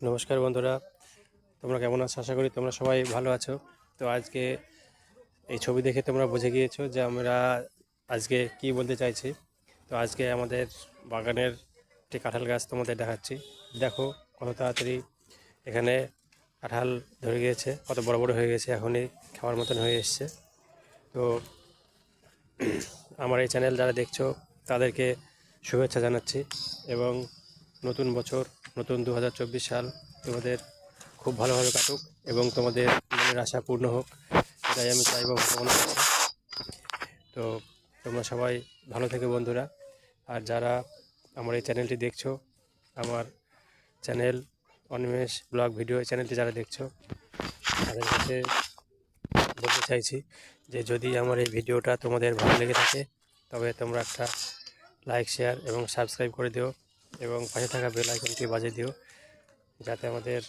নমস্কার বন্ধুরা, তোমরা কেমন আছো? আশা করি তোমরা সবাই ভালো আছো। তো আজকে এই ছবি দেখে তোমরা বুঝে গিয়েছো যে আমরা আজকে কি বলতে চাইছি। তো আজকে আমাদের বাগানের একটি কাঁঠাল গাছ তোমাদের দেখাচ্ছি। দেখো কত তাড়াতাড়ি এখানে কাঁঠাল ধরে গিয়েছে, কত বড় বড় হয়ে গেছে, এখনই খাওয়ার মতন হয়ে এসছে। তো আমার এই চ্যানেল যারা দেখছ তাদেরকে শুভেচ্ছা জানাচ্ছি এবং নতুন বছর, নতুন দু হাজার চব্বিশ সাল তোমাদের খুব ভালোভাবে কাটুক এবং তোমাদের মনের আশা পূর্ণ হোক, এটাই আমি চাইব ভগবানের কাছে তো তোমরা সবাই ভালো থেকে বন্ধুরা। আর যারা আমার এই চ্যানেলটি দেখছ, আমার চ্যানেল অনিমেষ ব্লগ ভিডিও চ্যানেলটি যারা দেখছ, তাদের কাছে বলতে চাইছি যে যদি আমার এই ভিডিওটা তোমাদের ভালো লেগে থাকে, তবে তোমরা একটা লাইক, শেয়ার এবং সাবস্ক্রাইব করে দিও। এবং পাশে থাকা বেল আইকনটি বাজিয়ে দিও যাতে আমাদের